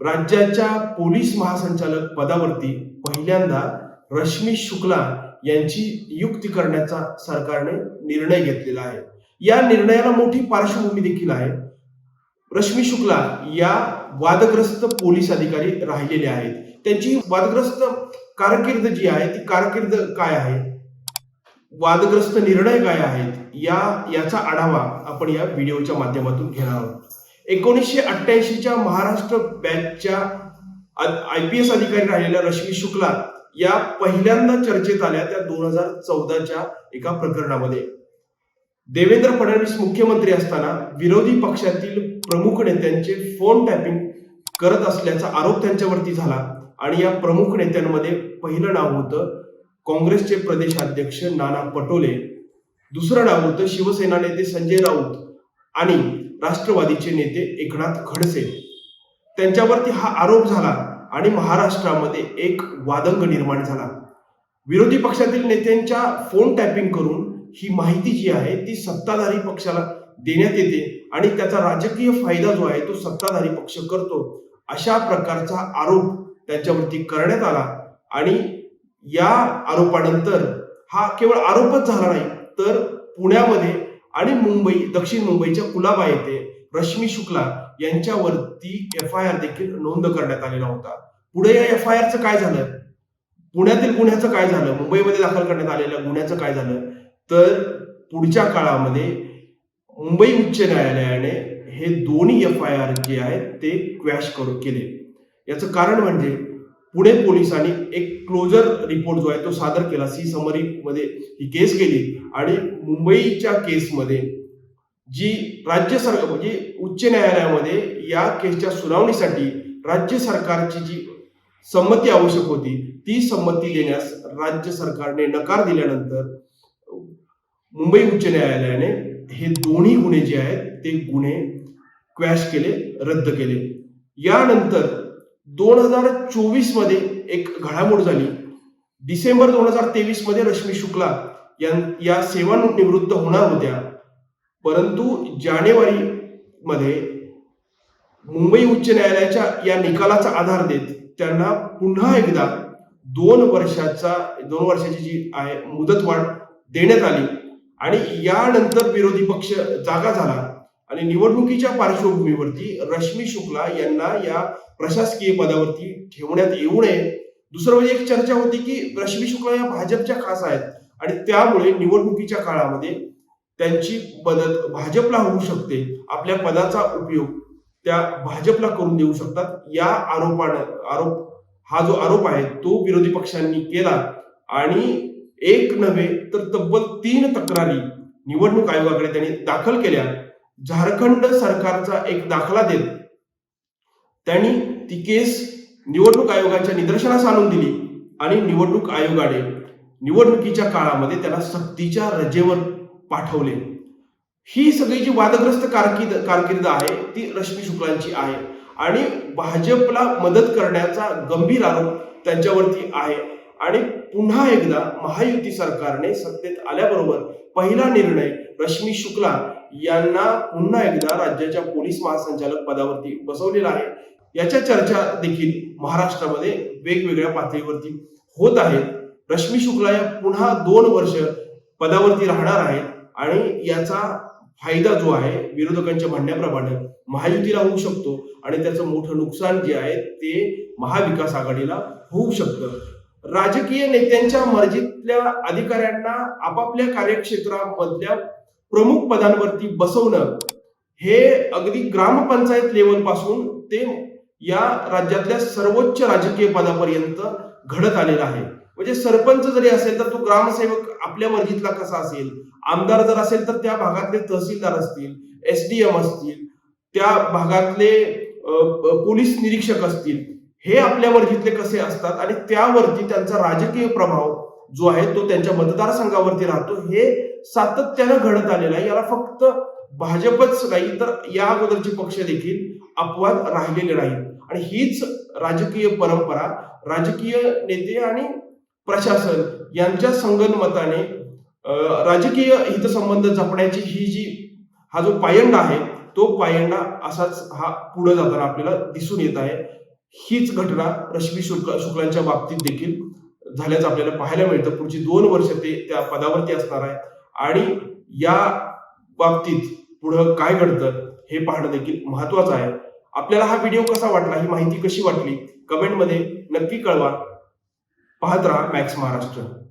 राज्याच्या पोलीस महासंचालक पदावरती पहिल्यांदा रश्मी शुक्ला यांची नियुक्ती करण्याचा सरकारने निर्णय घेतलेला आहे. या निर्णयाला मोठी पार्श्वभूमी देखील आहे. रश्मी शुक्ला या वादग्रस्त पोलीस अधिकारी राहिलेले आहेत. त्यांची वादग्रस्त कारकीर्द जी आहे ती कारकीर्द काय आहे? वादग्रस्त निर्णय काय आहेत? या याचा आढावा आपण या व्हिडिओच्या माध्यमातून घेणार आहोत. एकोणीसशे अठ्ठ्याऐंशीच्या महाराष्ट्र बँकच्या आय पी एस अधिकारी राहिलेल्या रश्मी शुक्ला या पहिल्यांदा चर्चेत आल्या त्या दोन हजार चौदाच्या एका प्रकरणामध्ये. देवेंद्र फडणवीस मुख्यमंत्री असताना विरोधी पक्षातील प्रमुख नेत्यांचे फोन टॅपिंग करत असल्याचा आरोप त्यांच्यावरती झाला आणि या प्रमुख नेत्यांमध्ये पहिलं नाव होतं काँग्रेसचे प्रदेशाध्यक्ष नाना पटोले. दुसरं नाव होतं शिवसेना नेते संजय राऊत आणि राष्ट्रवादीचे नेते एकनाथ खडसे. त्यांच्यावरती हा आरोप झाला आणि महाराष्ट्रामध्ये एक वादंग निर्माण झाला. विरोधी पक्षातील नेत्यांच्या फोन टॅपिंग करून ही माहिती जी आहे ती सत्ताधारी पक्षाला देण्यात येते आणि त्याचा राजकीय फायदा जो आहे तो सत्ताधारी पक्ष करतो. अशा प्रकारचा आरोप त्यांच्यावरती करण्यात आला आणि या आरोपानंतर हा केवळ आरोपच झाला नाही तर पुण्यामध्ये आणि मुंबई दक्षिण मुंबईच्या कुलाबा येथे रश्मी शुक्ला यांच्यावरती एफ आय आर देखील नोंद करण्यात आलेला होता. पुढे या एफ आय आरचं काय झालं? पुण्यातील गुन्ह्याचं काय झालं? मुंबईमध्ये दाखल करण्यात आलेल्या गुन्ह्याचं काय झालं? तर पुढच्या काळामध्ये मुंबई उच्च न्यायालयाने हे दोन्ही एफ आय आर जे आहेत ते क्वॅश करू केले. याचं कारण म्हणजे पुणे पोलिसांनी एक क्लोजर रिपोर्ट जो आहे तो सादर केला. सी समरी मध्ये ही केस केली. आणि मुंबईच्या केसमध्ये जी राज्य सरकार म्हणजे उच्च न्यायालयामध्ये या केसच्या सुनावणीसाठी राज्य सरकारची जी संमती आवश्यक होती ती संमती देण्यास राज्य सरकारने नकार दिल्यानंतर मुंबई उच्च न्यायालयाने हे दोन्ही गुन्हे जे आहेत ते गुन्हे क्वॅश केले रद्द केले. यानंतर दोन हजार चोवीसमध्ये एक घडामोड झाली. डिसेंबर दोन हजार तेवीसमध्ये रश्मी शुक्ला या सेवानिवृत्त होणार होत्या. परंतु जानेवारी मध्ये मुंबई उच्च न्यायालयाच्या या निकालाचा आधार देत त्यांना पुन्हा एकदा दोन वर्षाचा दोन वर्षाची जी आहे मुदतवाढ देण्यात आली. आणि यानंतर विरोधी पक्ष जागा झाला. आणि निवडणुकीच्या पार्श्वभूमीवरती रश्मी शुक्ला यांना या प्रशासकीय पदावरती ठेवण्यात येऊ नये. दुसरं म्हणजे एक चर्चा होती की रश्मी शुक्ला या भाजपच्या खास आहेत आणि त्यामुळे निवडणुकीच्या काळामध्ये त्यांची मदत भाजपला होऊ शकते. आपल्या पदाचा उपयोग त्या भाजपला करून देऊ शकतात. या आरोपानं आरोप हा जो आरोप आहे तो विरोधी पक्षांनी केला आणि एक नव्हे तर तब्बल तीन तक्रारी निवडणूक आयोगाकडे त्यांनी दाखल केल्या. झारखंड सरकारचा एक दाखला देत त्यांनी ती केस निवडणूक आयोगाच्या निदर्शनास आणून दिली आणि निवडणूक आयोगाने निवडणुकीच्या काळामध्ये त्याला सक्तीच्या रजेवर पाठवले. ही सगळी जी वादग्रस्त कारकीर्द कारकीर्द आहे ती रश्मी शुक्लांची आहे आणि भाजपला मदत करण्याचा गंभीर आरोप त्यांच्यावरती आहे. आणि पुन्हा एकदा महायुती सरकारने सत्तेत आल्याबरोबर पहिला निर्णय रश्मी शुक्ला यांना पुन्हा एकदा राज्याच्या पोलीस महासंचालक पदावरती बसवलेला आहे. याच्या चर्चा देखील महाराष्ट्रामध्ये वेगवेगळ्या पातळीवरती होत आहेत. रश्मी शुक्ला या पुन्हा दोन वर्ष पदावरती राहणार आहेत आणि याचा फायदा जो आहे विरोधकांच्या म्हणण्याप्रमाणे महायुतीला होऊ शकतो आणि त्याचं मोठं नुकसान जे आहे ते महाविकास आघाडीला होऊ शकतं. राजकीय नेत्यांच्या मर्जीतल्या अधिकाऱ्यांना आपापल्या कार्यक्षेत्रामधल्या प्रमुख पदांवरती बसवणं हे अगदी ग्रामपंचायत लेवलपासून ते या राज्यातल्या सर्वोच्च राजकीय पदापर्यंत घडत आलेलं आहे. म्हणजे सरपंच जरी असेल तर तो ग्रामसेवक आपल्या मर्जीतला कसा असेल? आमदार जर असेल तर त्या भागातले तहसीलदार असतील एस डी एम असतील त्या भागातले पोलीस निरीक्षक असतील हे आपल्या मर्जीतले कसे असतात? आणि त्यावरती त्यांचा राजकीय प्रभाव जो आहे तो त्यांच्या मतदारसंघावरती राहतो. हे सातत्यानं घडत आलेलं आहे. याला फक्त भाजपच नाही तर या अगोदरचे पक्ष देखील अपवाद राहिलेले नाहीत. आणि हीच राजकीय परंपरा राजकीय नेते आणि प्रशासन यांच्या संगनमताने राजकीय हितसंबंध जपण्याची ही जी हा जो पायंडा आहे तो पायंडा असाच हा पुढे जाताना आपल्याला दिसून येत आहे. हीच घटना रश्मी शुक्ला शुक्लांच्या बाबतीत देखील झाल्याचं आपल्याला पाहायला मिळतं. पुढची दोन वर्ष ते त्या पदावरती असणार आहे. आणि या बाबतीत पुढं काय घडतं हे पाहणं देखील महत्वाचं आहे. आपल्याला हा व्हिडिओ कसा वाटला ही माहिती कशी वाटली? कमेंटमध्ये नक्की कळवा. पाहत राहा मॅक्स महाराष्ट्र.